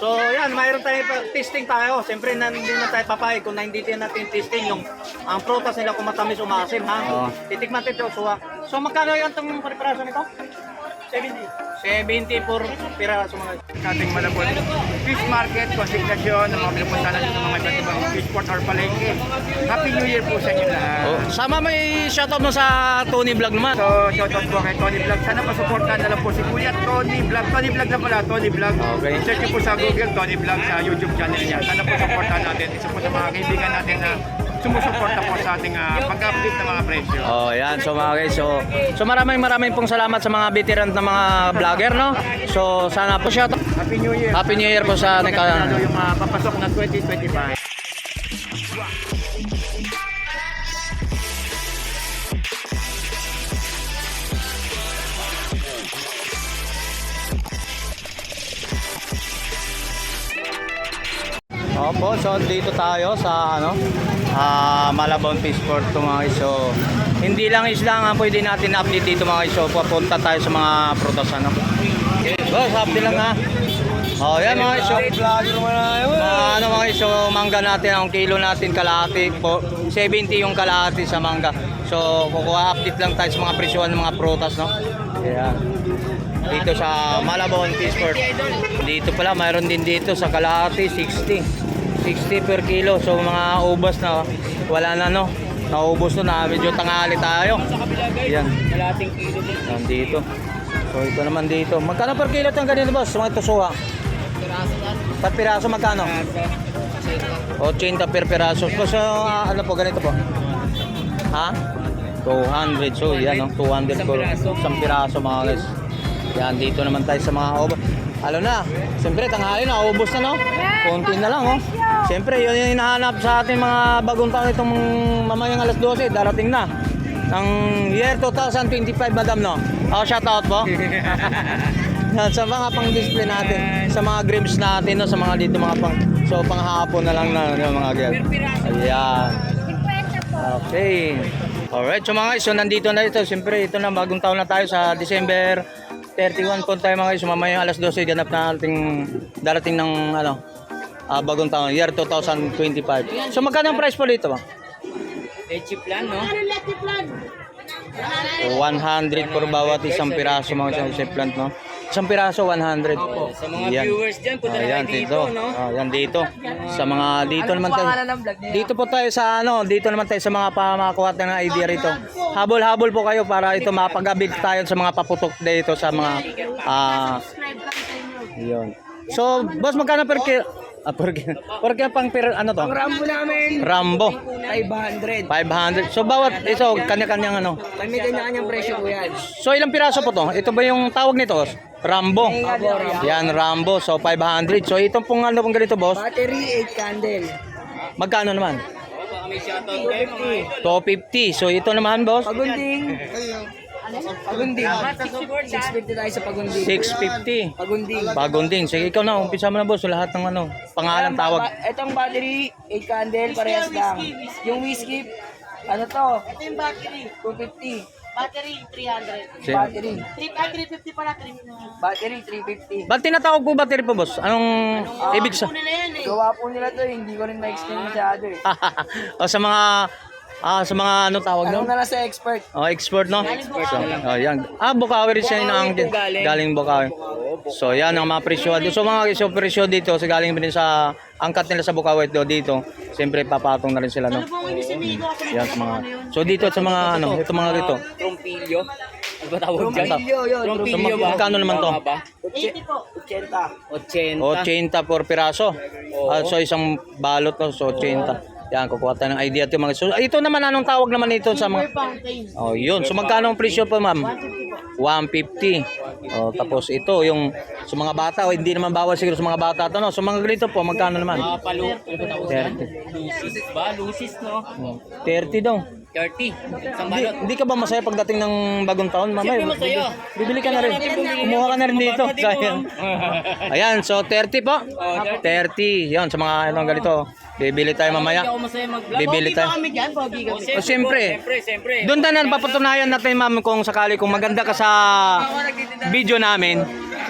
So, yan, mayroon tayo pa- testing tayo. Siyempre, na, hindi na tayo papayag kung hindi natin testing yung ang prutas nila kung matamis o maasim, ha? Oo. Titikman natin ito. So, ah, so magkano yan itong preparaso nito? 70. 70 por piraso mga ating malabon fish market, konsignasyon, ng mga pinupunta natin ng mga iba't ibang fish port or palengke. Happy New Year po sa inyo lahat. Oh, sama may shoutout mo sa Tony Vlog naman. So, shoutout po kay Tony Vlog. Sana pasuportahan na lang po si Kuya Tony Vlog. Tony Vlog na pala, Tony Vlog. Okay. Search po sa Google, Tony Vlog sa YouTube channel niya. Sana po supportahan natin. Isa po sa mga kaibigan natin na sumusuporta po sa ating ah, pag-update ng mga presyo. Oh, yan. So mga guys, so so maraming maraming pong salamat sa mga veteran na mga vlogger, no? So sana po shoutout. Happy New Year. Happy New Year po sa nagka- yung ah, papasok na 2025. Opo, so dito tayo sa ano, ah Malabon Fish Port to mga guys. So hindi lang isla nga pwede natin update dito mga guys. So papunta tayo sa mga prutas ano. Boss, update lang ha. Oh, yan mga guys. So, mga ano mga guys, so mangga natin ang kilo natin kalahati po 70 yung kalahati sa mangga. So kukuha update lang tayo sa mga presyohan ng mga prutas no. Ayan. Dito sa Malabon Fish Port. Dito pala mayroon din dito sa kalahati 60. 60 per kilo. So mga ubas na wala na no. Naubos na, medyo tangali tayo. Yan. Kalating kilo din. Yan dito. So ito naman dito. Magkano per kilo itong ganito boss? Mga tusuha. Piraso yan. Per piraso magkano? 80 per piraso. So, so ah, ano po ganito po? Ha? 200. So yan no, 200 Isang po. piraso. Isang piraso mga guys. Yan dito naman tayo sa mga ubas. Ano na, siyempre tanghali na, ubos na no? Konti na lang oh. Siyempre yun yung hinahanap sa ating mga bagong taon itong mamayang alas 12, darating na. Ang year 2025 madam no? Oh, shout out po. Sa mga pang-display natin, sa mga grapes natin, no, sa mga dito mga pang, so panghapon na lang na yung mga girl. Ayan. Okay. Alright, so mga guys, so nandito na ito. Siyempre, ito na, bagong taon na tayo sa December 31 po tayo mga guys. Mamaya alas 12, ganap na ating darating ng ano, ah, bagong taon, year 2025. So magkano ang price po dito ba? Leche plan, no? 100 per bawat isang piraso mga sa plant, no? Isang piraso, 100. Opo. Sa mga Yan. viewers dyan, punta na Ayan, kayo dito, no? Oh, yan dito. Sa mga dito naman tayo. pangalan ng vlog niya? Dito po tayo sa ano, dito naman tayo sa mga pamakuha ng idea rito. Habol-habol po kayo para ito mapag-abit tayo sa mga paputok dito sa mga ah yun. So, boss magkano per kilo? Ah, per kilo. Per kilo pang per ano to? Ang Rambo namin, Rambo. 500. 500. So bawat ito kanya-kanyang ano. Kami kanya-kanyang presyo po yan. So ilang piraso po to? Ito ba yung tawag nito? Rambo. Yan, Rambo. So 500. So itong pong ano pong ganito, boss? Battery, 8 candle. Magkano naman? 250. 250. So ito naman, boss? Pagunding. Pagunding. 650 tayo sa pagunding. 650. Pagunding. Bagonding. Sige, ikaw na. Umpisa mo na, boss. Lahat ng ano, pangalan, tawag. Itong battery, 8 candle, parehas lang. Yung whiskey, ano to? Ito yung battery. 250. Battery 300. Si- Battery. 350 pala 3 Battery, 350. Ba't tinatawag po battery po, boss? Anong ibig sa... nila yan eh. Gawa po nila to, eh. hindi ko rin ma-explain masyado eh. o sa mga... Ah, sa mga ano tawag Tanong no? na lang sa expert. Oh, expert, no? So, oh, yan. Ah, Bukawi rin siya ng Bukawi po galing. galing Bukawi. So, yan ang mga presyo. So, mga so, presyo dito, sa galing din sa angkat nila sa Bukawi do dito. Siyempre, papatong na rin sila, no? Ano Yan, sa mga... So, dito sa mga, ano, ito mga dito. Trompilyo. Ano ba tawag dyan? Trompilyo, yun. So, Trompilyo mag- magkano naman to? 80 po. 80. 80 por piraso. Ah, so, isang balot, no? So, 80. Yan, kukuha tayo ng idea ito mga... So, ito naman, anong tawag naman ito sa mga... Oh, yun. So magkano ang presyo po, ma'am? 150. Oh, tapos ito yung sa mga bata, oh, hindi naman bawal siguro sa mga bata to, no. So mga ganito po, magkano naman? Ah, palu. Ano ba tawag dyan? 30. Lucis ba? Lucis, no? Oh, 30 daw. 30. Isang Hindi, balot. hindi ka ba masaya pagdating ng bagong taon, mama? Siyempre masaya. Bibili ka na rin. Kumuha ka na rin dito. Sayang. Ayan, so 30 po. Oh, 30. Yan, sa mga anong ganito. Bibili tayo mamaya. Hindi ako masaya mag-vlog. Bibili ba tayo. kami dyan? Pogi kami. Oh, siyempre. Siyempre, siyempre. Doon na papatunayan natin ma'am kung sakali kung maganda ka sa video namin.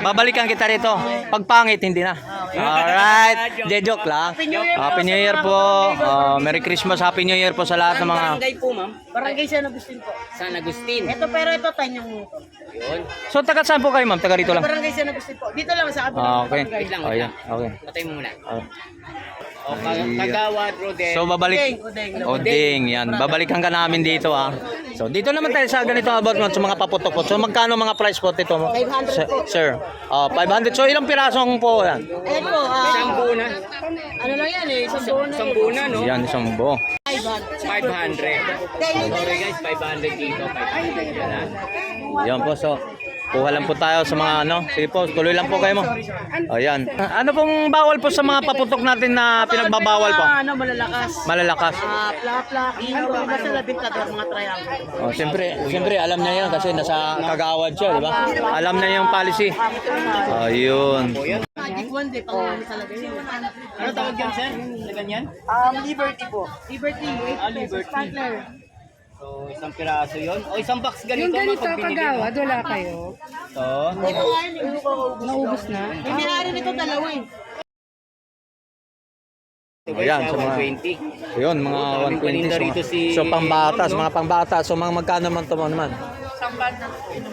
Babalikan kita rito. Pag pangit, hindi na. Alright. De joke lang. Happy New Year po. Oh, Merry Christmas, Happy New Year po sa lahat ng mga... Po, ma'am. Barangay San Agustin po. San Agustin. Ito pero ito tanyang mo to. Yun. So, taga saan po kayo ma'am? Taga rito lang. Barangay San Agustin po. Dito lang sa. Ah, okay. Wait lang, wait. Okay. Patay mo muna. Ah. O, Kag- Kagawad, Rodel. So, babalik... Udeng, udeng. Oding, yan. Babalikan ka namin dito ah. So, dito naman tayo sa ganito about mo sa mga paputok po. So, magkano mga price po dito mo? 500 po. Sir, ah 500. So, ilang pirasong po yan? Ayan po. ah, Isang buo na. ano lang yan eh. Isang buo na Isang eh. buo na, no? Yan, isang buo. 500. 500. Sorry guys, 500 dito. 500 yan. Yan po, so kuha lang po tayo sa mga ano. Sige po, tuloy lang po kayo mo. O yan. Ano pong bawal po sa mga paputok natin na pinagbabawal po? Ano, malalakas. Malalakas. Ah, plak-plak, ino, basta labit na mga triangle. O, siyempre, siyempre alam niya yan kasi nasa kagawad siya, di ba? Alam na yung policy. Ayun. Magic wand eh, pang ano talaga yun. Ano tawag yan, sir? Sa ganyan? Um, Liberty po. Liberty, ah, Liberty. Partner. So, isang piraso yon O, isang box ganito. Yung ganito, mapag binili mo. kagawad, wala kayo. Hindi ko nga yun, hindi ko Naubos na. Yung may-ari nito dalawa eh. ito Ayan, sa mga- 120. Ayun, mga Daming 120 paninda rito mga, si- so pambatas, no? mga pambatas. So mga magkano man to mo naman?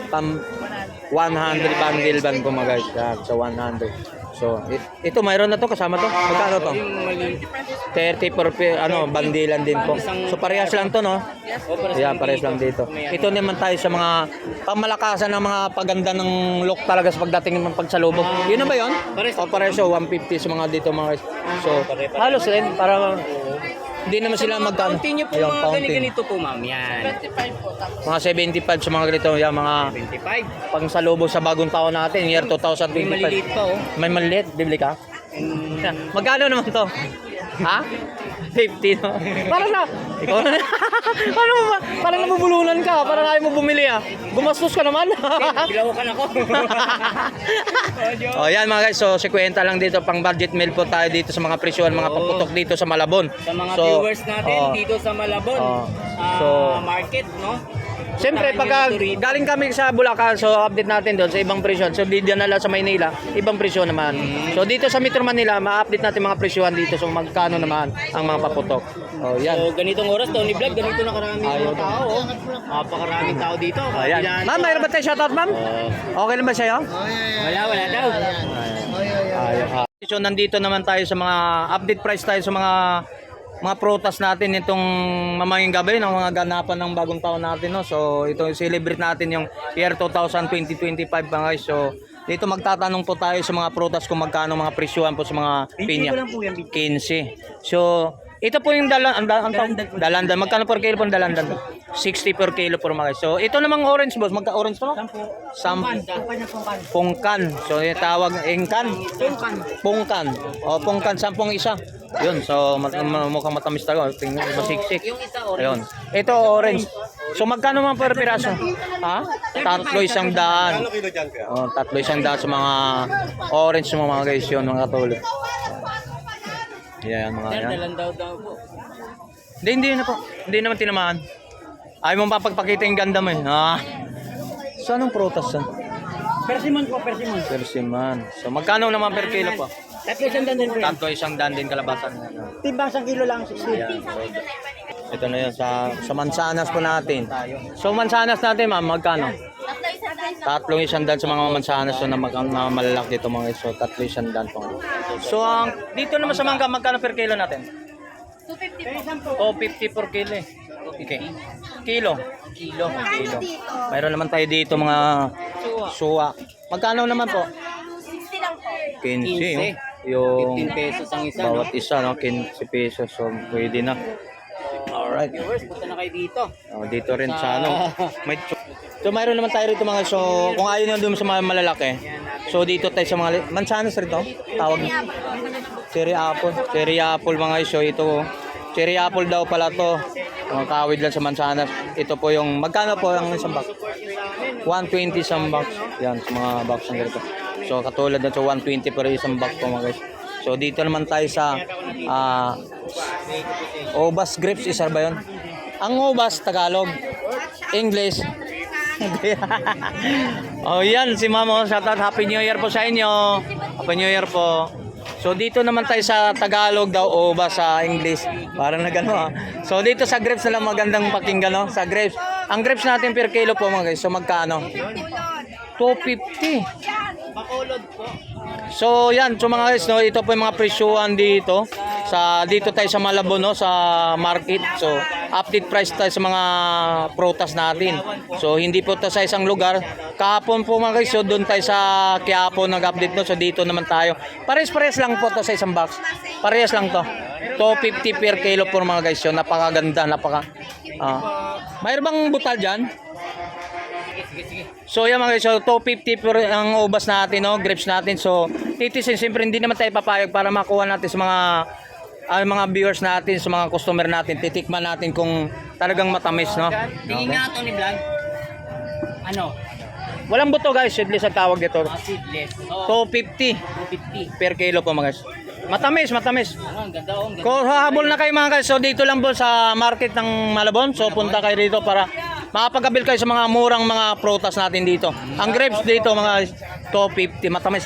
Pam 100 bundle ban po mga guys. Yan, so 100. So ito mayroon na to kasama to. Magkano to? Yung mali. 30 per ano, bandilan din po. So parehas lang to no? Yeah, parehas lang dito. Ito naman tayo sa mga pamalakasan ng mga paganda ng look talaga sa pagdating ng pagsalubong. Yun na ba? Pares. O pareho so 150 sa mga dito mga. So halos rin para hindi naman sila magkano. Nyo po Ayun, mga fountain. ganito po, ma'am. Yan. Mga 75 sa mga ganito, yan, mga 25. pang salubong sa bagong taon natin, year May 2025. maliliit pa, oh. May maliit, bibili ka? Mm, Magkano naman to? Ha? 50 no? Parang na, ikaw na, parang, ma- parang nabubulunan ka, parang ayaw mo bumili ah. Gumastos ka naman. Bilawakan ako. oh, yan mga guys, so 50 lang dito, pang budget meal po tayo dito sa mga presyon, mga Oo. paputok dito sa Malabon. Sa mga So, viewers natin oh, dito sa Malabon Oh. ah, So- market, no? Siyempre, pagka galing kami sa Bulacan, so update natin doon sa ibang presyon. So, dito na lang sa Maynila, ibang presyon naman. Mm. So, dito sa Metro Manila, ma-update natin mga presyon dito. So, magkano naman ang mga paputok. Oh, yan. So, ganitong oras, Tony Vlog, ganito na karami Ayaw mga tao. Oh. Napakaraming tao dito. Ayan. Kabilaan Ma'am, mayroon ba tayo shoutout, ma'am? Okay ba sa'yo? Wala, wala daw. Ayaw. So, nandito naman tayo sa mga update price tayo sa mga mga prutas natin itong mamayang gabi ng mga ganapan ng bagong taon natin no. So ito celebrate natin yung year 2020-25 mga guys. So dito magtatanong po tayo sa mga prutas kung magkano mga presyuhan po sa mga pinya. 15. So ito po yung dalan ang tawag- dalandan. Magkano per kilo po ang dalandan? 60 per kilo po mga guys. So ito namang orange boss, magka orange to? Sampo. Pungkan. So yung tawag ingkan. Pungkan. O pungkan sampung isa. Yun, so mat- ma- mukhang matamis talaga. Tingnan, masiksik. Yung isa orange. Ayun. Ito orange. So magkano man per piraso? Ha? Tatlo isang daan. Oh, tatlo isang daan sa mga orange sa mga guys yun, mga katulad. Yan, mga Sir, yan. dalan daw daw po. Hindi, hindi na po. Hindi naman tinamaan. Ayaw mo papagpakita yung ganda mo eh. Ah. So anong prutas yan? Persimmon po, persimmon. Persiman. So magkano naman per kilo po? Tatlo isang dan din po yan. Tatlo isang daan din kalabasan. Timbang isang kilo lang, 60. Yan. So, ito na yun sa, sa mansanas po natin. So mansanas natin ma'am, magkano? Tatlong isang daan sa mga mansanas so, na, mag, na malalaki dito mga so tatlo isang daan po. So ang dito naman sa mangga magkano per kilo natin? 250 po. Oh, 50 per kilo eh. Okay. Kilo. Kilo. Kilo. Mayroon naman tayo dito mga suwa. Magkano naman po? 15 15. Yung 15 pesos ang isa, no? bawat isa, no? 15 pesos. So, pwede na. Alright. Viewers, punta na kayo dito. Oh, dito rin sa ano. May so, mayroon naman tayo rito mga, so, kung ayaw nyo doon sa mga malalaki, so, dito tayo sa mga, mansanas rito, tawag. Cherry apple. Cherry apple mga iso, ito, oh. cherry apple daw pala to. Mga kawid lang sa mansanas. Ito po yung, magkano po ang isang box? 120 isang box. Yan, sa mga box ng ganito. So, katulad na sa 120 per isang box po mga guys. So dito naman tayo sa ah, Obas Grapes, isa ba yun? Ang Obas, Tagalog. English. Oh yan, si Mama. Shoutout. Happy New Year po sa inyo. Happy New Year po. So dito naman tayo sa Tagalog daw o ba sa English. Parang na gano'n ah. So dito sa grapes na lang magandang pakinggan no? Sa grapes. Ang grapes natin per kilo po mga guys. So magkano? 250. So yan, so mga guys, no, ito po yung mga presyuhan dito. Sa dito tayo sa Malabo no, sa market. So update price tayo sa mga prutas natin. So hindi po to sa isang lugar. Kahapon po mga guys, so doon tayo sa Quiapo nag-update no. So dito naman tayo. Pares-pares lang po to sa isang box. Parehas lang to. 250 per kilo po mga guys. So napakaganda, napaka ah. Mayroon bang butal diyan? So yan mga guys, so 250 per ang ubas natin, no, grapes natin. So titisin, siyempre hindi naman tayo papayag para makuha natin sa mga ah, mga viewers natin, sa mga customer natin, titikman natin kung talagang matamis, no. Tingin nga Tony Vlog. Ano? Walang buto guys, seedless ang tawag dito. Ah, seedless. Oh, 250 250. per kilo po mga guys. Matamis, matamis. Ano, ang ganda oh. Ang ganda. Kung hahabol na kayo mga guys, so dito lang po sa market ng Malabon. So punta kayo dito para makapagabil kayo sa mga murang mga prutas natin dito. Ang grapes dito mga guys, 250, matamis.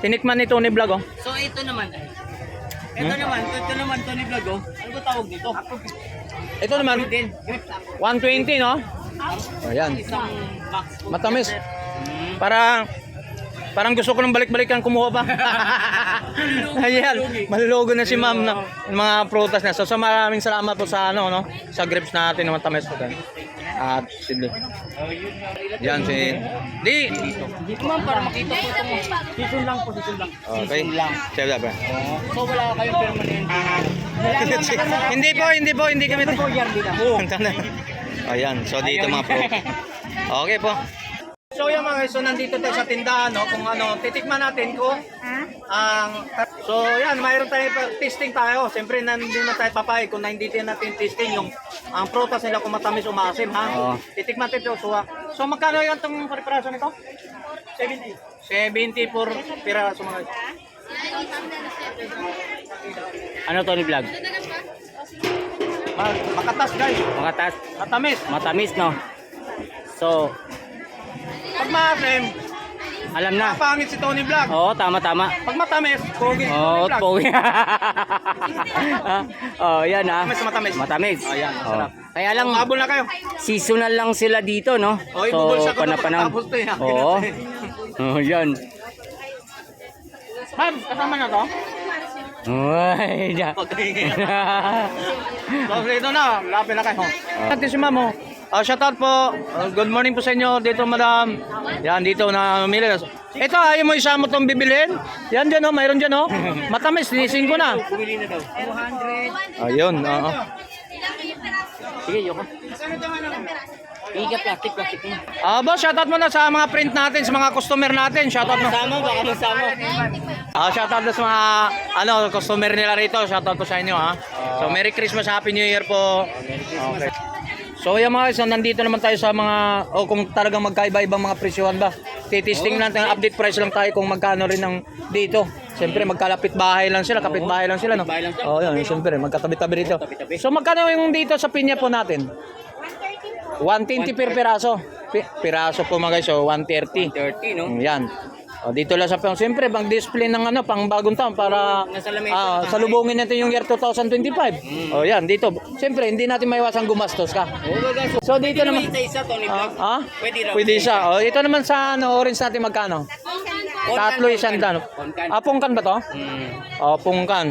Tinikman ni Tony Vlog oh. So ito naman. Ito naman, ito, ito naman Tony Vlog oh. Ano ba tawag dito? Ito naman, Din. 120 no? Ayan, matamis. Para Parang gusto ko nang balik-balikan kumuha pa. Ayan, malulugo na si ma'am na ng mga prutas na. So, so maraming salamat po sa ano, no? Sa grapes natin na matamis po. At si Yan si Di. Dito ma'am para makita ko itong season lang po, season lang. Okay. Siya ba? So wala kayong permanent. Hindi po, hindi po, hindi kami. po yearly na. Ayan, so dito mga pro. Okay po. So yan mga guys, so nandito tayo sa tindahan, no? Kung ano, titikman natin kung ang So yan, mayroon tayo pa- testing tayo. Siyempre hindi na tayo papayag kung na hindi din natin testing yung ang prutas nila kung matamis o maasim ha. Oo. Titikman natin ito. So, ah, so magkano yan itong preparaso nito? 70. 70 por piraso mga guys. Ano Tony Vlog? Ma- Makatas guys. Mga tas Matamis. matamis no. So, Pag maasim, alam na. napangit si Tony Vlog. Oo, tama tama. Pag matamis, pogi Oo, Tony Vlog. pogi. oh, yan ah. Matamis, matamis. Matamis. Ayan, masarap. Oh. Kaya lang Habol na kayo. seasonal lang sila dito, no? Oy, bubulsa ko na panapanahon. pagkatapos to, eh. Oo. Oh, yan. Ma'am, kasama na to? Uy, ya. So, dito na, lapit na kayo. Ate si ma'am, oh. Ah, shout out po. Ah, good morning po sa inyo dito, madam. Yan, dito na mamili. Ito, ayaw mo isa mo itong bibilhin? Yan dyan, oh. Mayroon dyan, oh. Matamis, linisin ko na. Bumili na daw. 200. Ayun, oo. Sige, yoko. Iga plastic, plastic mo. Ah, boss, shout out mo na sa mga print natin, sa mga customer natin. Shout out mo. Sama, baka masama. Ah, shout out na sa mga ano, customer nila rito. Shout out po sa inyo, ha. So, Merry Christmas, Happy New Year po. Okay. So, yan mga guys, so, nandito naman tayo sa mga, o kung talagang magkaiba-ibang mga presyohan ba. Titisting lang tayo, update price lang tayo kung magkano rin ang dito. Siyempre, magkalapit bahay lang sila, kapit bahay lang sila, no? Oo, yun, siyempre, magkatabi-tabi rito. So, magkano yung dito sa pinya po natin? 120 per piraso. Pi- Piraso po mga guys, so 130. 30, no? Mm, Yan. O, dito lang sa pang siyempre pang display ng ano pang bagong taon para ah, salubungin natin yung year 2025. O yan dito. Siyempre hindi natin maiwasan gumastos ka. So dito naman Tony Ah, Vlog. ah? Pwede raw. Pwede siya. O ito naman sa ano orange natin magkano? Tatlo isang daan. Pongkan. Ah, pungkan ba to? Mm. Oh, pungkan.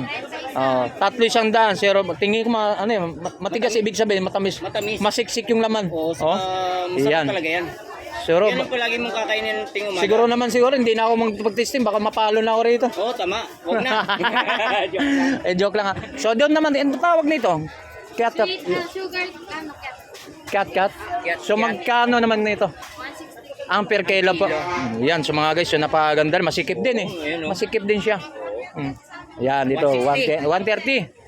Oh, tatlo isang daan. Zero. Tingin ko ma, ano yun, ma- matigas ibig sabihin, matamis. Matamis. Masiksik yung laman. Oo, sa, Oh. masarap Yan. talaga yan. Siguro, Yan ang palagi mong kakainin ng ting umaga. siguro naman siguro hindi na ako magpag-testing baka mapalo na ako rito. Oo, tama. Huwag na. Joke lang. eh joke lang ha. So doon naman ano tawag nito? Cat cat. Sweet na sugar, ano, cat. Cat cat. So magkano naman nito? 160. Ang per kilo po. Yan, so mga guys, so napakaganda, masikip din eh. oh. Masikip din siya. Mm. Yan, dito, 130.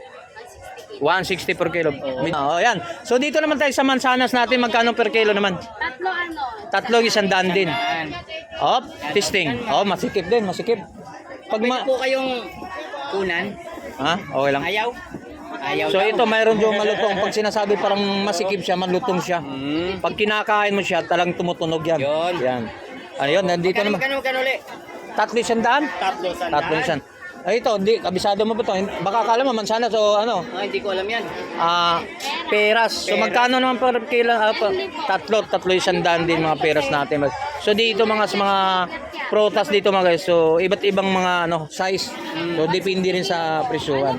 160 per kilo. Oh, yan. So dito naman tayo sa mansanas natin, magkano per kilo naman? Tatlo, ano, Tatlong isang daan din. Oh, testing. Oh, masikip din, masikip. Pag Pwede ma po kayong Kunan. Ha? Okay lang. Ayaw. Ayaw So daw. ito mayroon yung malutong. Pag sinasabi parang masikip siya, malutong siya. Hmm. Pag kinakain mo siya, talang tumutunog yan. Yun. Yan. Ano yun, nandito Magkano, naman. magkano, magkano ulit? Tatlo isang daan? Tatlo sandaan. Tatlo isang. Ay ito, di, kabisado mo ba ito? Baka akala mo mansana, so ano, Ah, hindi ko alam yan. ah, peras. So magkano naman per kilo? Ah, pa- tatlo, tatlo isang daan din mga peras natin. So dito mga sa mga prutas dito mga guys. So iba't ibang mga ano, size. So depende rin sa presyuhan.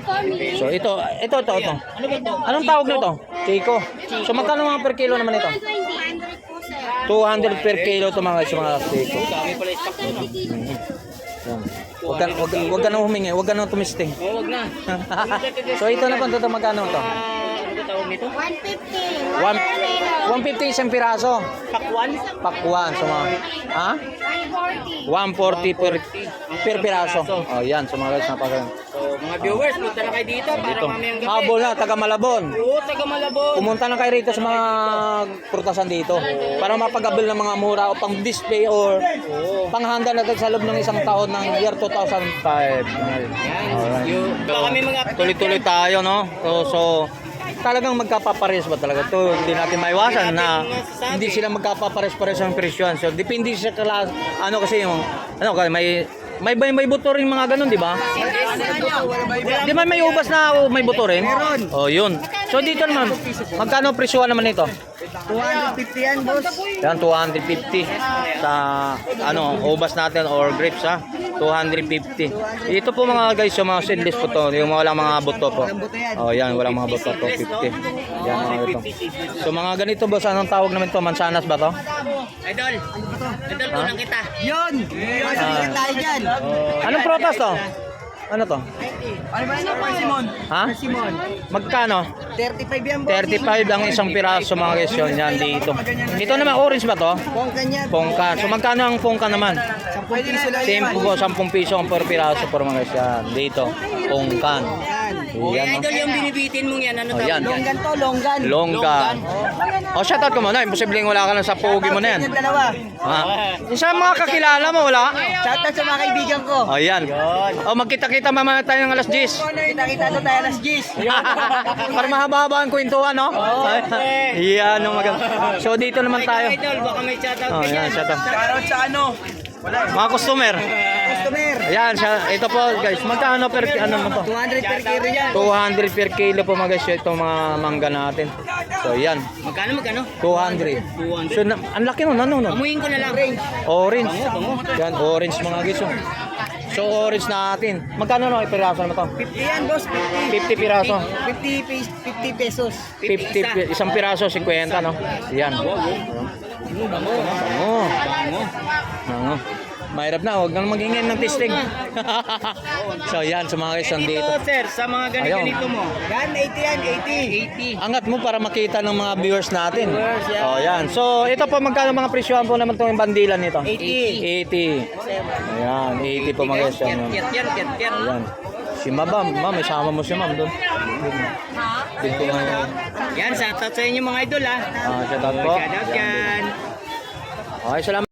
So ito, ito, ito, ito. Anong tawag nito? Chico. So magkano mga per kilo naman ito? 200 po, sir. 200 per kilo ito mga guys, yung mga Chico. Dami pala stock? Yan. Huwag ka, huwag, huwag ka nang humingi, huwag ka nang tumisting. Oh, wag na. so ito na po, ito magkano ito? Ah, ano ba tawag nito? 150. One- 150. 150 isang piraso. Pakwan? Pakwan. So mga, ha? 140. 140 per, per piraso. Oh, yan. So mga guys, napaka. Mga viewers, punta na kayo dito para Dito. mamayang gabi. Habol na, taga Malabon. Oo, taga Malabon. Pumunta na kayo rito sa mga prutasan dito para mapagabil ng mga mura o pang display or panghanda natin sa loob ng isang taon ng year 2005. Yan. Baka kami mga Tuloy-tuloy tayo, no? So, so talagang magkapapares ba talaga to hindi natin maiwasan na hindi sila magkapapares-pares ang presyon so depende sa kala ano kasi yung ano kasi may may may, may buto rin mga ganun di ba di ba may ubas na may buto rin? Oh yun. So dito naman magkano presyo naman ito 250 yan, boss. yan 250 sa ano ubas natin or grapes ha? 250 ito po mga guys yung mga seedless po to. Yung walang mga buto po. Oh yan walang mga buto 250 yan mga ito. So mga ganito boss anong tawag naman to? Mansanas ba to? Idol. Idol, kulang kita. Ah. anong protas to ano to Ano ba yun? Simon. ha magkano 35 yan, 35 ang isang piraso mga yun yan dito ito naman orange ba to Pongkan yan. pongkan so magkano ang pongkan naman 10 piso lang po, 10 piso ang per piraso por mga yan. Dito, pongkan. Yan, no? Idol, yung binibitin mong yan, ano Oh, tawag yan. Longgan to, longgan. Longgan. O, oh, shoutout ko muna. Imposibleng wala ka lang sa pogi mo na yan. dalawa. Ha? Yung sa mga kakilala mo, wala? Shoutout sa mga kaibigan ko. O, yan. O, magkita-kita mamaya tayo ng alas 10. Kita-kita doon tayo alas 10. Para mahaba-haba ang kwentuhan, no? Yan, ang maganda. So, dito naman tayo. Idol, baka may shoutout Oh, ka yan, dyan. shoutout. Shoutout sa ano? Mga customer. Customer. Ayan, siya, ito po guys, magkano per, ano mo to? 200 per kilo yan. 200 per kilo po mga guys, itong mga mangga natin. So, yan. Magkano, magkano? 200. So, na, ang laki nun, ano nun? Amuyin ko na lang. Orange. Yan, orange mga guys. oh. So, orange natin. Magkano no, piraso naman to? 50 yan, boss. 50. 50 piraso. 50, pes- 50 pesos. 50, pi- isang piraso, 50, no? Yan. Bango. Bango. Bango. Mahirap na, huwag nang magingin ng testing. so, yan, sa mga guys, nandito. Dito, sir, sa mga ganito-ganito mo. Yan, 80 yan, 80. 80. Angat mo para makita ng mga viewers natin. Viewers, yan. Oh, yan. So, ito po magkano mga presyohan po naman itong bandilan nito? 80. 80. Ayan, 80 po mga guys. Yan. Kit, yan, kit, kit. Ayan. Si Ma'am, ma'am, may sama mo si Ma'am doon. Dito nga yan. Yan, shoutout sa inyo mga idol, ha. Ah, shout out po. Shoutout yan. Okay, salamat.